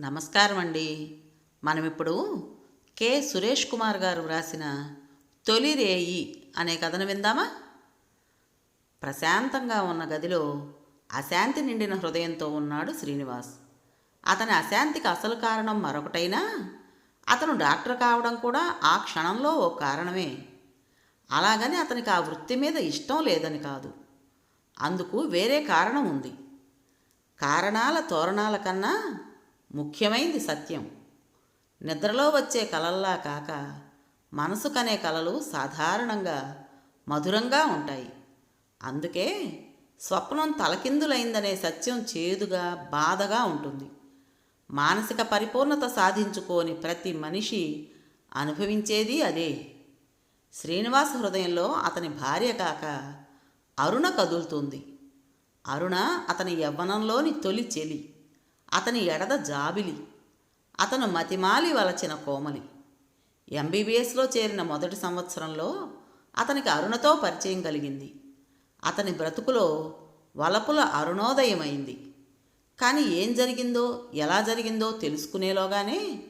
నమస్కారం అండి మనం ఇప్పుడు కె. సురేష్ కుమార్ గారు వ్రాసిన తొలిరేయి అనే కథను విందామా? ప్రశాంతంగా ఉన్న గదిలో అశాంతి నిండిన హృదయంతో ఉన్నాడు శ్రీనివాస్. అతని అశాంతికి అసలు కారణం మరొకటైనా? అతను డాక్టర్ కావడం కూడా ఆ క్షణంలో ఓ కారణమే. అలాగని అతనికి ఆ వృత్తి మీద ఇష్టం లేదని కాదు. అందుకు వేరే కారణం ఉంది. కారణాల తోరణాల కన్నా ముఖ్యమైంది సత్యం. నిద్రలో వచ్చే కలల్లా కాక మనసు కనే కలలు సాధారణంగా మధురంగా ఉంటాయి. అందుకే స్వప్నం తలకిందులైందనే సత్యం చేదుగా బాధగా ఉంటుంది. మానసిక పరిపూర్ణత సాధించుకోని ప్రతి మనిషి అనుభవించేది అదే. శ్రీనివాస హృదయంలో అతని భార్య కాక అరుణ కదులుతుంది. అరుణ అతని యవ్వనంలోని తొలి చెలి. అతని ఎడద జాబిలి అతను మతిమాలి వలచిన కోమలి. ఎంబీబీఎస్లో చేరిన మొదటి సంవత్సరంలో అతనికి అరుణతో పరిచయం కలిగింది. అతని బ్రతుకులో వలపుల అరుణోదయమైంది. కానీ ఏం జరిగిందో ఎలా జరిగిందో తెలుసుకునేలోగానే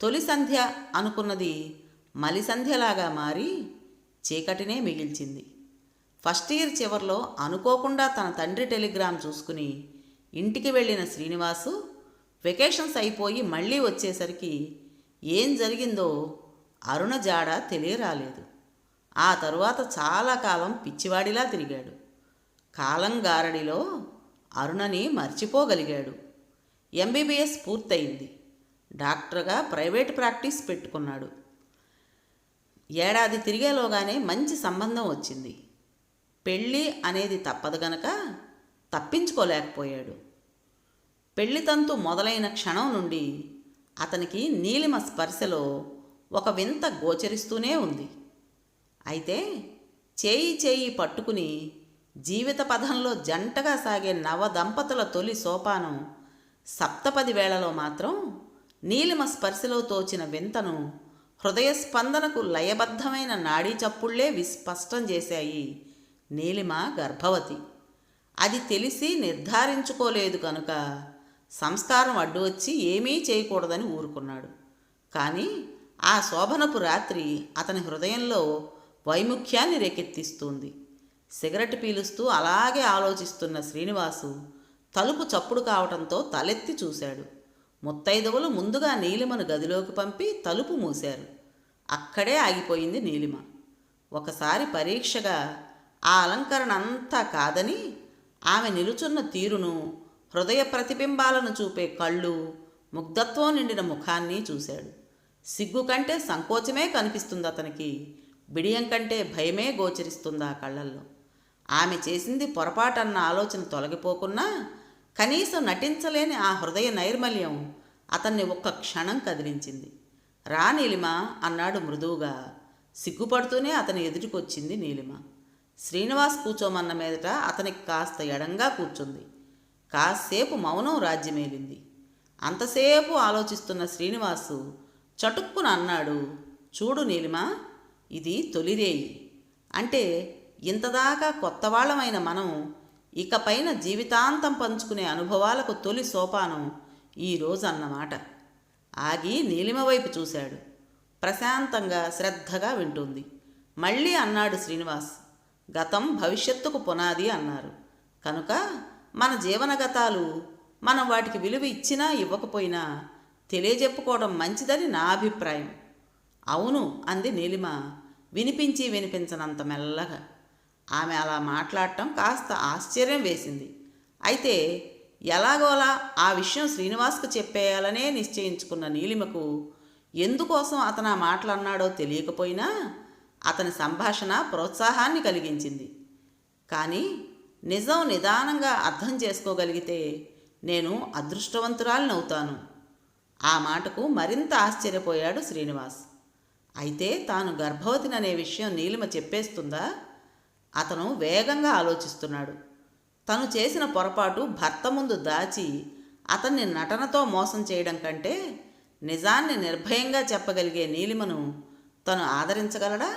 తొలి సంధ్య అనుకున్నది మలి సంధ్యలాగా మారి చీకటినే మిగిల్చింది. ఫస్ట్ ఇయర్ చివర్లో అనుకోకుండా తన తండ్రి టెలిగ్రామ్ చూసుకుని ఇంటికి వెళ్ళిన శ్రీనివాసు వెకేషన్స్ అయిపోయి మళ్ళీ వచ్చేసరికి ఏం జరిగిందో అరుణ జాడ తెలియరాలేదు. ఆ తరువాత చాలా కాలం పిచ్చివాడిలా తిరిగాడు. కాలం గారడిలో అరుణని మర్చిపోగలిగాడు. ఎంబీబీఎస్ పూర్తయింది. డాక్టర్గా ప్రైవేట్ ప్రాక్టీస్ పెట్టుకున్నాడు. ఏడాది తిరిగేలోగానే మంచి సంబంధం వచ్చింది. పెళ్ళి అనేది తప్పదు గనక తప్పించుకోలేకపోయాడు. పెళ్ళితంతు మొదలైన క్షణం నుండి అతనికి నీలిమ స్పర్శలో ఒక వింత గోచరిస్తూనే ఉంది. అయితే చేయి చేయి పట్టుకుని జీవిత పథంలో జంటగా సాగే నవ దంపతుల తొలి సోపానం సప్తపది వేళలో మాత్రం నీలిమ స్పర్శలో తోచిన వింతను హృదయ స్పందనకు లయబద్ధమైన నాడీ చప్పుళ్ళే విస్పష్టం చేశాయి నీలిమ గర్భవతి. అది తెలిసి నిర్ధారించుకోలేదు కనుక సంస్కారం అడ్డు వచ్చి ఏమీ చేయకూడదని ఊరుకున్నాడు. కానీ ఆ శోభనపు రాత్రి అతని హృదయంలో వైముఖ్యాన్ని రేకెత్తిస్తుంది. సిగరెట్ పీలుస్తూ అలాగే ఆలోచిస్తున్న శ్రీనివాసు తలుపు చప్పుడు కావటంతో తలెత్తి చూశాడు. ముత్తైదవులు ముందుగా నీలిమను గదిలోకి పంపి తలుపు మూశారు. అక్కడే ఆగిపోయింది నీలిమ. ఒకసారి పరీక్షగా ఆ అలంకరణ అంతా కాదని ఆమె నిలుచున్న తీరును హృదయ ప్రతిబింబాలను చూపే కళ్ళు ముగ్ధత్వం నిండిన ముఖాన్ని చూశాడు. సిగ్గు కంటే సంకోచమే కనిపిస్తుంది అతనికి. బిడియం కంటే భయమే గోచరిస్తుంది ఆ కళ్ళల్లో. ఆమె చేసింది పొరపాటన్న ఆలోచన తొలగిపోకున్నా కనీసం నటించలేని ఆ హృదయ నైర్మల్యం అతన్ని ఒక్క క్షణం కదిలించింది. రా నీలిమ అన్నాడు మృదువుగా. సిగ్గుపడుతూనే అతని ఎదుటికొచ్చింది నీలిమ. శ్రీనివాస్ కూర్చోమన్న మీదట అతనికి కాస్త ఎడంగా కూర్చుంది. కాసేపు మౌనం రాజ్యమేలింది. అంతసేపు ఆలోచిస్తున్న శ్రీనివాసు చటుక్కున అన్నాడు చూడు నీలిమ ఇది తొలిరేయి అంటే ఇంతదాకా కొత్తవాళ్ళమైన మనం ఇకపైన జీవితాంతం పంచుకునే అనుభవాలకు తొలి సోపానం ఈరోజు అన్నమాట ఆగి నీలిమ వైపు చూశాడు. ప్రశాంతంగా శ్రద్ధగా వింటుంది. మళ్ళీ అన్నాడు శ్రీనివాస్ గతం భవిష్యత్తుకు పునాది అన్నారు. కనుక మన జీవనగతాలు మనం వాటికి విలువ ఇచ్చినా ఇవ్వకపోయినా తెలియజెప్పుకోవడం మంచిదని నా అభిప్రాయం. అవును అంది నీలిమ వినిపించి వినిపించనంత మెల్లగా. ఆమె అలా మాట్లాడటం కాస్త ఆశ్చర్యం వేసింది. అయితే ఎలాగోలా ఆ విషయం శ్రీనివాస్కు చెప్పేయాలనే నిశ్చయించుకున్న నీలిమకు ఎందుకోసం అతను ఆ మాటలన్నాడో తెలియకపోయినా అతని సంభాషణ ప్రోత్సాహాన్ని కలిగించింది. కానీ నిజం నిదానంగా అర్థం చేసుకోగలిగితే నేను అదృష్టవంతురాలనవుతాను. ఆ మాటకు మరింత ఆశ్చర్యపోయాడు శ్రీనివాస్. అయితే తాను గర్భవతిననే విషయం నీలిమ చెప్పేస్తుందా? అతను వేగంగా ఆలోచిస్తున్నాడు. తను చేసిన పొరపాటు భర్త ముందు దాచి అతన్ని నటనతో మోసం చేయడం కంటే నిజాన్ని నిర్భయంగా చెప్పగలిగే నీలిమను తను ఆదరించగలడా?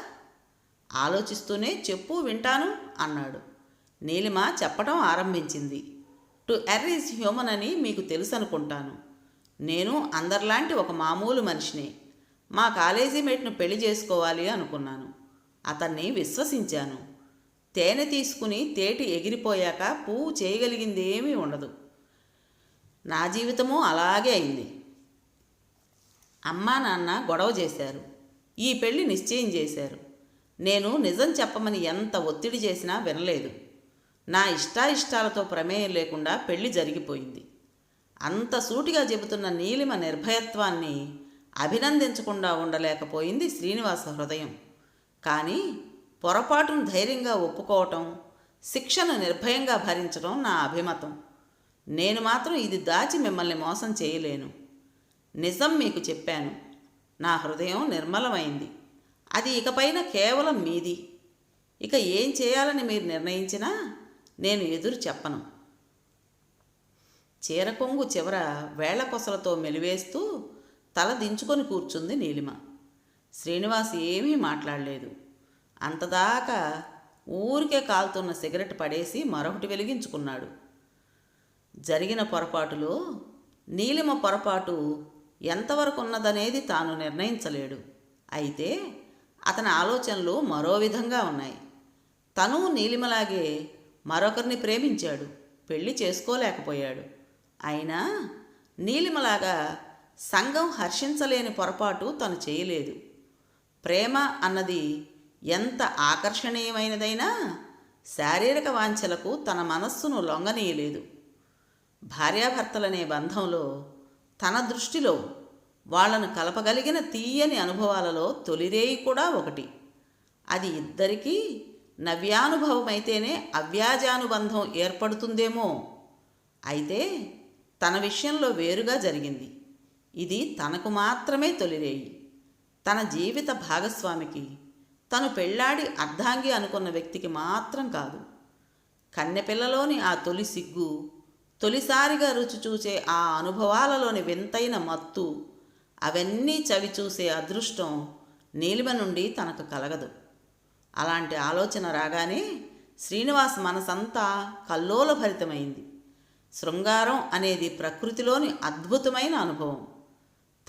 ఆలోచిస్తూనే చెప్పు వింటాను అన్నాడు. నీలిమ చెప్పడం ఆరంభించింది. టు ఎర్ ఈజ్ హ్యూమన్ అని మీకు తెలుసు అనుకుంటాను నేను అందరిలాంటి ఒక మామూలు మనిషిని. మా కాలేజీ మేట్ను పెళ్ళి చేసుకోవాలి అనుకున్నాను. అతన్ని విశ్వసించాను. తేనె తీసుకుని తేటి ఎగిరిపోయాక పువ్వు చేయగలిగింది ఏమీ ఉండదు. నా జీవితము అలాగే అయింది. అమ్మా నాన్న గొడవ చేశారు. ఈ పెళ్ళి నిశ్చయం చేశారు. నేను నిజం చెప్పమని ఎంత ఒత్తిడి చేసినా వినలేదు. నా ఇష్టాయిష్టాలతో ప్రమేయం లేకుండా పెళ్ళి జరిగిపోయింది. అంత సూటిగా చెబుతున్న నీలిమ నిర్భయత్వాన్ని అభినందించకుండా ఉండలేకపోయింది శ్రీనివాస హృదయం. కానీ పొరపాటును ధైర్యంగా ఒప్పుకోవటం శిక్షను నిర్భయంగా భరించడం నా అభిమతం. నేను మాత్రం ఇది దాచి మిమ్మల్ని మోసం చేయలేను. నిజం మీకు చెప్పాను. నా హృదయం నిర్మలమైంది. అది ఇకపైన కేవలం మీది. ఇక ఏం చేయాలని మీరు నిర్ణయించినా నేను ఎదురు చెప్పను. చీరకొంగు చివర వేళ్ళకొసలతో మెలివేస్తూ తల దించుకొని కూర్చుంది నీలిమ. శ్రీనివాస్ ఏమీ మాట్లాడలేదు. అంతదాకా ఊరికే కాలుతున్న సిగరెట్ పడేసి మరొకటి వెలిగించుకున్నాడు. జరిగిన పొరపాటులో నీలిమ పొరపాటు ఎంతవరకు ఉన్నదనేది తాను నిర్ణయించలేడు. అయితే అతని ఆలోచనలు మరో విధంగా ఉన్నాయి. తను నీలిమలాగే మరొకరిని ప్రేమించాడు. పెళ్ళి చేసుకోలేకపోయాడు. అయినా నీలిమలాగా సంఘం హర్షించలేని పొరపాటు తను చేయలేదు. ప్రేమ అన్నది ఎంత ఆకర్షణీయమైనదైనా శారీరక వాంఛలకు తన మనస్సును లొంగనీయలేదు. భార్యాభర్తలనే బంధంలో తన దృష్టిలో వాళ్ళను కలపగలిగిన తీయని అనుభవాలలో తొలిరేయి కూడా ఒకటి. అది ఇద్దరికీ నవ్యానుభవమైతేనే అవ్యాజానుబంధం ఏర్పడుతుందేమో. అయితే తన విషయంలో వేరుగా జరిగింది. ఇది తనకు మాత్రమే తొలిరేయి. తన జీవిత భాగస్వామికి తను పెళ్ళాడి అర్ధాంగి అనుకున్న వ్యక్తికి మాత్రం కాదు. కన్నెపిల్లలోని ఆ తొలి సిగ్గు తొలిసారిగా రుచి చూసే ఆ అనుభవాలలోని వింతైన మత్తు అవన్నీ చవి చూసే అదృష్టం నీలిమ నుండి తనకు కలగదు. అలాంటి ఆలోచన రాగానే శ్రీనివాస్ మనసంతా కల్లోలభరితమైంది. శృంగారం అనేది ప్రకృతిలోని అద్భుతమైన అనుభవం.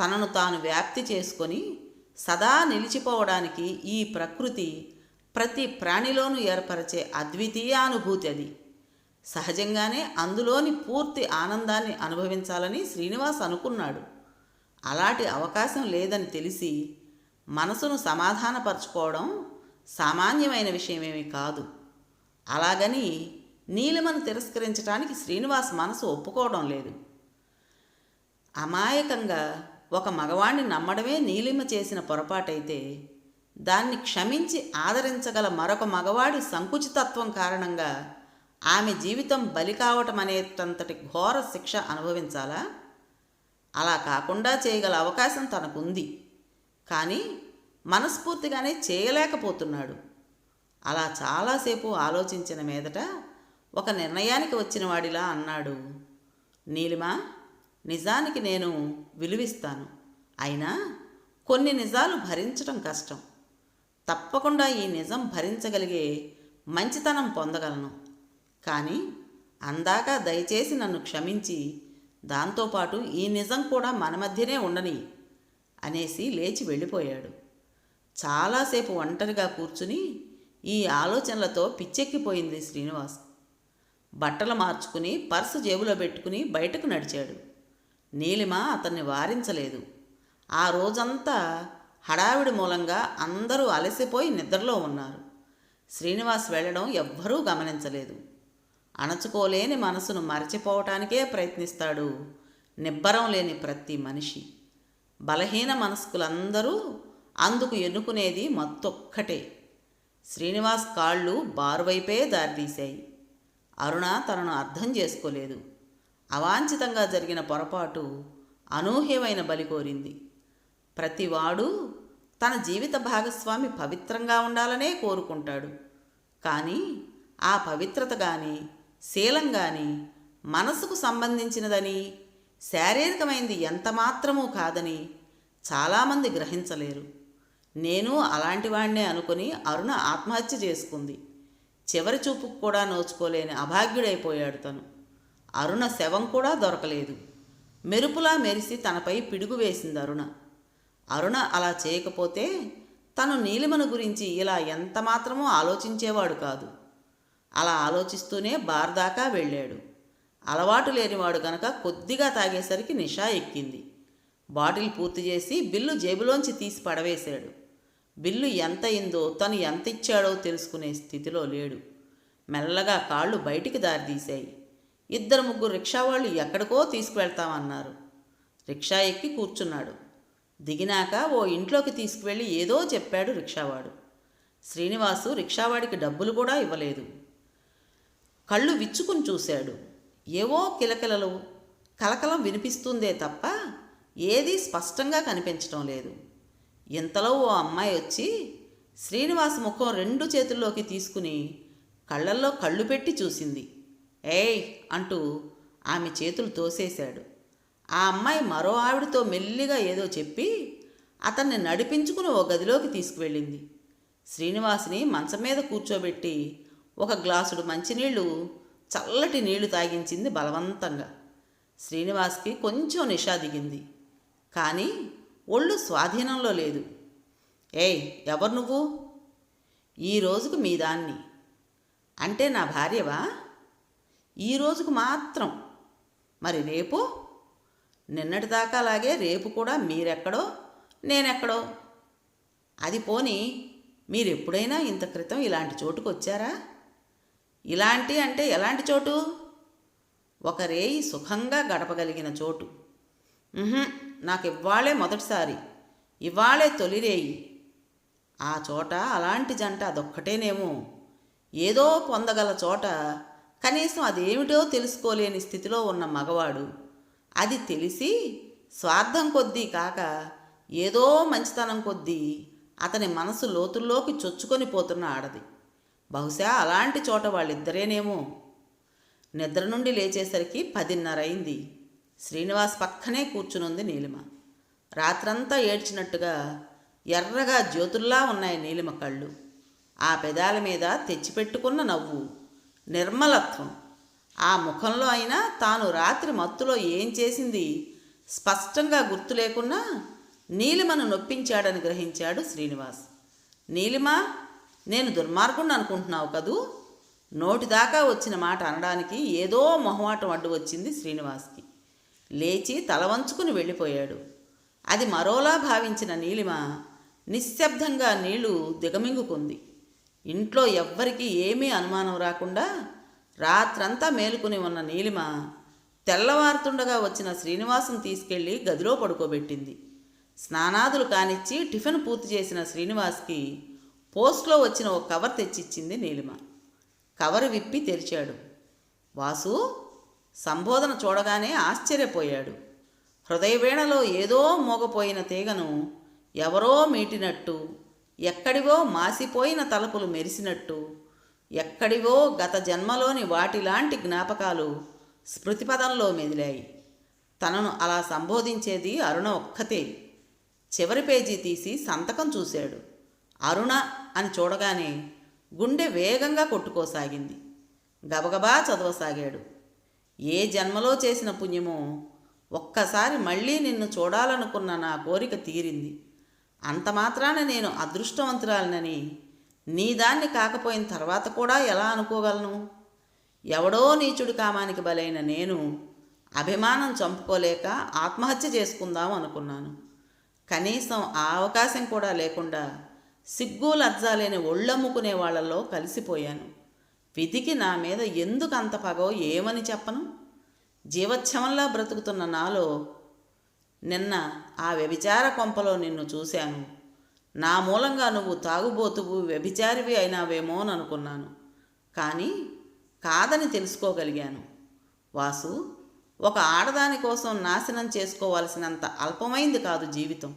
తనను తాను వ్యాప్తి చేసుకొని సదా నిలిచిపోవడానికి ఈ ప్రకృతి ప్రతి ప్రాణిలోనూ ఏర్పరిచే అద్వితీయానుభూతి అది. సహజంగానే అందులోని పూర్తి ఆనందాన్ని అనుభవించాలని శ్రీనివాస్ అనుకున్నాడు. అలాంటి అవకాశం లేదని తెలిసి మనసును సమాధానపరచుకోవడం సామాన్యమైన విషయమేమీ కాదు. అలాగని నీలిమను తిరస్కరించడానికి శ్రీనివాస్ మనసు ఒప్పుకోవడం లేదు. అమాయకంగా ఒక మగవాణ్ణి నమ్మడమే నీలిమ చేసిన పొరపాటైతే దాన్ని క్షమించి ఆదరించగల మరొక మగవాడి సంకుచితత్వం కారణంగా ఆమె జీవితం బలి కావటం అనేటంతటి ఘోర శిక్ష అనుభవించాలా? అలా కాకుండా చేయగల అవకాశం తనకుంది. కానీ మనస్ఫూర్తిగానే చేయలేకపోతున్నాడు. అలా చాలాసేపు ఆలోచించిన మీదట ఒక నిర్ణయానికి వచ్చిన వాడిలా అన్నాడు. నీలిమా నిజానికి నేను విలువిస్తాను. అయినా కొన్ని నిజాలు భరించడం కష్టం. తప్పకుండా ఈ నిజం భరించగలిగే మంచితనం పొందగలను. కానీ అందాక దయచేసి నన్ను క్షమించి దాంతోపాటు ఈ నిజం కూడా మన మధ్యనే ఉండని అనేసి లేచి వెళ్ళిపోయాడు. చాలాసేపు ఒంటరిగా కూర్చుని ఈ ఆలోచనలతో పిచ్చెక్కిపోయింది శ్రీనివాస్. బట్టలు మార్చుకుని పర్సు జేబులో పెట్టుకుని బయటకు నడిచాడు. నీలిమ అతన్ని వారించలేదు. ఆ రోజంతా హడావిడి మూలంగా అందరూ అలసిపోయి నిద్రలో ఉన్నారు. శ్రీనివాస్ వెళ్ళడం ఎవ్వరూ గమనించలేదు. అణచుకోలేని మనసును మరచిపోవటానికే ప్రయత్నిస్తాడు నిబ్బరం లేని ప్రతి మనిషి. బలహీన మనస్కులందరూ అందుకు ఎన్నుకునేది మత్తొక్కటే. శ్రీనివాస్ కాళ్ళు బారువైపే దారితీశాయి. అరుణ తనను అర్థం చేసుకోలేదు. అవాంఛితంగా జరిగిన పొరపాటు అనూహ్యమైన బలి కోరింది. ప్రతివాడు తన జీవిత భాగస్వామి పవిత్రంగా ఉండాలనే కోరుకుంటాడు. కానీ ఆ పవిత్రత కానీ శీలం కానీ మనసుకు సంబంధించినదని శారీరకమైంది ఎంత మాత్రమూ కాదని చాలామంది గ్రహించలేరు. నేను అలాంటి వాడినే అనుకుని అరుణ ఆత్మహత్య చేసుకుంది. చివరి చూపుకు కూడా నోచుకోలేని అభాగ్యుడైపోయాడు తను. అరుణ శవం కూడా దొరకలేదు. మెరుపులా మెరిసి తనపై పిడుగు వేసింది అరుణ. అరుణ అలా చేయకపోతే తను నీలిమను గురించి ఇలా ఎంతమాత్రమో ఆలోచించేవాడు కాదు. అలా ఆలోచిస్తూనే బార్ దాకా వెళ్ళాడు. అలవాటు లేనివాడు గనక కొద్దిగా తాగేసరికి నిషా ఎక్కింది. బాటిల్ పూర్తి చేసి బిల్లు జేబులోంచి తీసి పడవేశాడు. బిల్లు ఎంత అయిందో తను ఎంత ఇచ్చాడో తెలుసుకునే స్థితిలో లేడు. మెల్లగా కాళ్ళు బయటికి దారితీశాయి. ఇద్దరు ముగ్గురు రిక్షా వాళ్ళు ఎక్కడికో తీసుకువెళ్తామన్నారు. రిక్షా ఎక్కి కూర్చున్నాడు. దిగినాక ఓ ఇంట్లోకి తీసుకువెళ్ళి ఏదో చెప్పాడు రిక్షావాడు. శ్రీనివాసు రిక్షావాడికి డబ్బులు కూడా ఇవ్వలేదు. కళ్ళు విచ్చుకుని చూశాడు. ఏవో కిలకిలలు కలకలం వినిపిస్తుందే తప్ప ఏదీ స్పష్టంగా కనిపించడం లేదు. ఇంతలో ఓ అమ్మాయి వచ్చి శ్రీనివాస్ ముఖం రెండు చేతుల్లోకి తీసుకుని కళ్ళల్లో కళ్ళు పెట్టి చూసింది. ఏయ్ అంటూ ఆమె చేతులు తోసేశాడు. ఆ అమ్మాయి మరో ఆవిడతో మెల్లిగా ఏదో చెప్పి అతన్ని నడిపించుకుని ఓ గదిలోకి తీసుకువెళ్ళింది. శ్రీనివాసుని మంచం మీద కూర్చోబెట్టి ఒక గ్లాసుడు మంచినీళ్ళు చల్లటి నీళ్ళు తాగించింది బలవంతంగా. శ్రీనివాస్కి కొంచెం నిషా దిగింది. కానీ ఒళ్ళు స్వాధీనంలో లేదు. ఏయ్ ఎవరు నువ్వు? ఈ రోజుకు మీ దాన్ని. అంటే నా భార్యవా? ఈ రోజుకు మాత్రం. మరి రేపు? నిన్నటిదాకా అలాగే రేపు కూడా మీరెక్కడో నేనెక్కడో? అది పోని మీరెప్పుడైనా ఇంత క్రితం ఇలాంటి చోటుకు వచ్చారా? ఇలాంటి అంటే ఎలాంటి చోటు? ఒక రేయి సుఖంగా గడపగలిగిన చోటు. నాకు ఇవ్వాళే మొదటిసారి. ఇవాళే తొలిరేయి. ఆ చోట అలాంటి జంట అదొక్కటేనేమో. ఏదో పొందగల చోట కనీసం అదేమిటో తెలుసుకోలేని స్థితిలో ఉన్న మగవాడు. అది తెలిసి స్వార్థం కొద్దీ కాక ఏదో మంచితనం కొద్దీ అతని మనసు లోతుల్లోకి చొచ్చుకొని పోతున్న ఆడది. బహుశా అలాంటి చోట వాళ్ళిద్దరేనేమో. నిద్ర నుండి లేచేసరికి పదిన్నరైంది శ్రీనివాస్ పక్కనే కూర్చునుంది నీలిమ. రాత్రంతా ఏడ్చినట్టుగా ఎర్రగా జ్యోతుల్లా ఉన్నాయి నీలిమ కళ్ళు. ఆ పెదాల మీద తెచ్చిపెట్టుకున్న నవ్వు నిర్మలత్వం. ఆ ముఖంలో అయినా తాను రాత్రి మత్తులో ఏం చేసింది స్పష్టంగా గుర్తు లేకున్నా నీలిమను నొప్పించాడని గ్రహించాడు శ్రీనివాస్. నీలిమ నేను దుర్మార్గుణ్ణి అనుకుంటున్నావు కదూ? నోటిదాకా వచ్చిన మాట అనడానికి ఏదో మొహమాటం అడ్డు వచ్చింది శ్రీనివాస్కి. లేచి తల వంచుకుని వెళ్ళిపోయాడు. అది మరోలా భావించిన నీలిమ నిశ్శబ్దంగా నీళ్ళు దిగమింగుకుంది. ఇంట్లో ఎవ్వరికీ ఏమీ అనుమానం రాకుండా రాత్రంతా మేలుకుని ఉన్న నీలిమ తెల్లవారుతుండగా వచ్చిన శ్రీనివాసం తీసుకెళ్ళి గదిలో పడుకోబెట్టింది. స్నానాదులు కానిచ్చి టిఫిన్ పూర్తి చేసిన శ్రీనివాస్కి పోస్ట్లో వచ్చిన ఓ కవర్ తెచ్చిచ్చింది నీలిమ. కవర్ విప్పి తెరిచాడు. వాసు సంబోధన చూడగానే ఆశ్చర్యపోయాడు. హృదయవీణలో ఏదో మోగపోయిన తీగను ఎవరో మీటినట్టు ఎక్కడివో మాసిపోయిన తలుపులు మెరిసినట్టు ఎక్కడివో గత జన్మలోని వాటిలాంటి జ్ఞాపకాలు స్మృతిపదంలో మెదిలాయి. తనను అలా సంబోధించేది అరుణ ఒక్కతే. చివరి పేజీ తీసి సంతకం చూశాడు. అరుణ అని చూడగానే గుండె వేగంగా కొట్టుకోసాగింది. గబగబా చదవసాగాడు. ఏ జన్మలో చేసిన పుణ్యమో ఒక్కసారి మళ్ళీ నిన్ను చూడాలనుకున్న నా కోరిక తీరింది. అంత మాత్రాన నేను అదృష్టవంతురాలనని నీ దాన్ని కాకపోయిన తర్వాత కూడా ఎలా అనుకోగలను? ఎవడో నీచుడు కామానికి బలైన నేను అభిమానం చంపుకోలేక ఆత్మహత్య చేసుకుందాం అనుకున్నాను. కనీసం ఆ అవకాశం కూడా లేకుండా సిగ్గు లజ్జాలేని ఒళ్ళమ్ముకునే వాళ్ళలో కలిసిపోయాను. విధికి నా మీద ఎందుకు అంత పగో ఏమని చెప్పను? జీవచ్ఛవంలా బ్రతుకుతున్న నాలో నిన్న ఆ వ్యభిచార కొంపలో నిన్ను చూశాను. నా మూలంగా నువ్వు తాగుబోతువు వ్యభిచారివి అయినావేమో అని అనుకున్నాను. కానీ కాదని తెలుసుకోగలిగాను. వాసు ఒక ఆడదాని కోసం నాశనం చేసుకోవాల్సినంత అల్పమైంది కాదు జీవితం.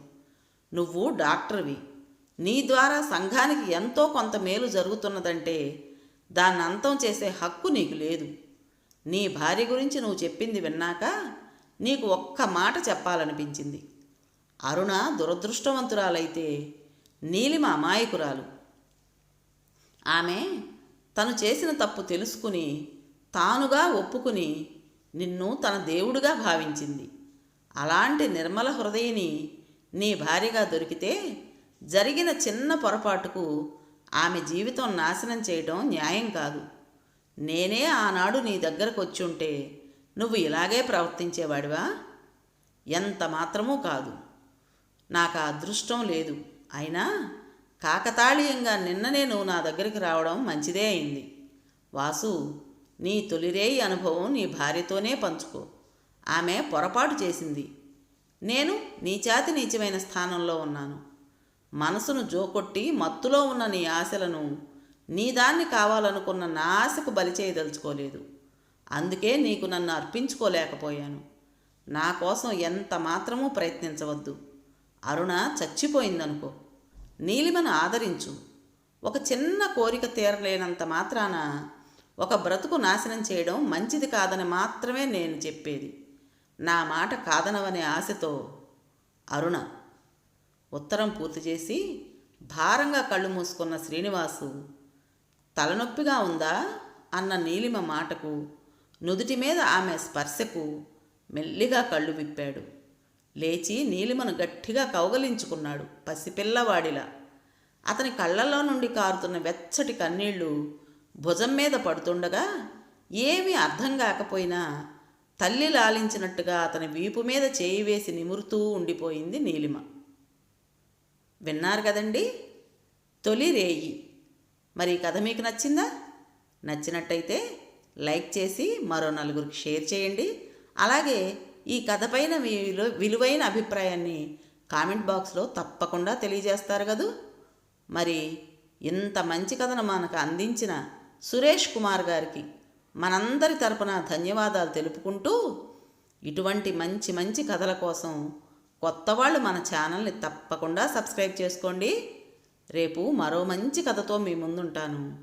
నువ్వు డాక్టర్వి. నీ ద్వారా సంఘానికి ఎంతో కొంత మేలు జరుగుతున్నదంటే దాన్ని అంతం చేసే హక్కు నీకు లేదు. నీ భార్య గురించి నువ్వు చెప్పింది విన్నాక నీకు ఒక్క మాట చెప్పాలనిపించింది. అరుణ దురదృష్టవంతురాలైతే నీలిమ అమాయకురాలు. ఆమె తను చేసిన తప్పు తెలుసుకుని తానుగా ఒప్పుకుని నిన్ను తన దేవుడుగా భావించింది. అలాంటి నిర్మల హృదయిని నీ భార్యగా దొరికితే జరిగిన చిన్న పొరపాటుకు ఆమె జీవితం నాశనం చేయడం న్యాయం కాదు. నేనే ఆనాడు నీ దగ్గరకు వచ్చుంటే నువ్వు ఇలాగే ప్రవర్తించేవాడివా? ఎంత మాత్రమూ కాదు. నాకు ఆ అదృష్టం లేదు. అయినా కాకతాళీయంగా నిన్ననే నువ్వు నా దగ్గరికి రావడం మంచిదే అయింది. వాసు నీ తొలిరేయి అనుభవం నీ భార్యతోనే పంచుకో. ఆమె పొరపాటు చేసింది. నేను నీచాతి నీచమైన స్థానంలో ఉన్నాను. మనసును జోకొట్టి మత్తులో ఉన్న నీ ఆశలను నీ దాన్ని కావాలనుకున్న నా ఆశకు బలి చేయదలుచుకోలేదు. అందుకే నీకు నన్ను అర్పించుకోలేకపోయాను. నా కోసం ఎంత మాత్రమూ ప్రయత్నించవద్దు. అరుణ చచ్చిపోయిందనుకో. నీలిమను ఆదరించు. ఒక చిన్న కోరిక తీరలేనంత మాత్రాన ఒక బ్రతుకు నాశనం చేయడం మంచిది కాదని మాత్రమే నేను చెప్పేది. నా మాట కాదనవనే ఆశతో అరుణ ఉత్తరం పూర్తి చేసి భారంగా కళ్ళు మూసుకున్న శ్రీనివాసు తలనొప్పిగా ఉందా? అన్న నీలిమ మాటకు నుదుటి మీద ఆమె స్పర్శకు మెల్లిగా కళ్ళు విప్పాడు. లేచి నీలిమను గట్టిగా కౌగలించుకున్నాడు పసిపిల్లవాడిలా. అతని కళ్ళల్లో నుండి కారుతున్న వెచ్చటి కన్నీళ్ళు భుజం మీద పడుతుండగా ఏమీ అర్థం కాకపోయినా తల్లి లాలించినట్టుగా అతని వీపు మీద చేయి వేసి నిమురుతూ ఉండిపోయింది నీలిమ. విన్నారు కదండి? తొలి రేయి. మరి ఈ కథ మీకు నచ్చిందా? నచ్చినట్టయితే లైక్ చేసి మరో నలుగురికి షేర్ చేయండి. అలాగే ఈ కథ పైన మీ విలువైన అభిప్రాయాన్ని కామెంట్ బాక్స్లో తప్పకుండా తెలియజేస్తారు కదూ? మరి ఇంత మంచి కథను మనకు అందించిన సురేష్ కుమార్ గారికి మనందరి తరపున ధన్యవాదాలు తెలుపుకుంటూ ఇటువంటి మంచి మంచి కథల కోసం కొత్త వాళ్ళు మన ఛానల్ని తప్పకుండా సబ్స్క్రైబ్ చేసుకోండి. రేపు మరో మంచి కథతో మీ ముందుంటాను.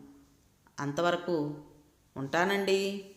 అంతవరకు ఉంటానండి.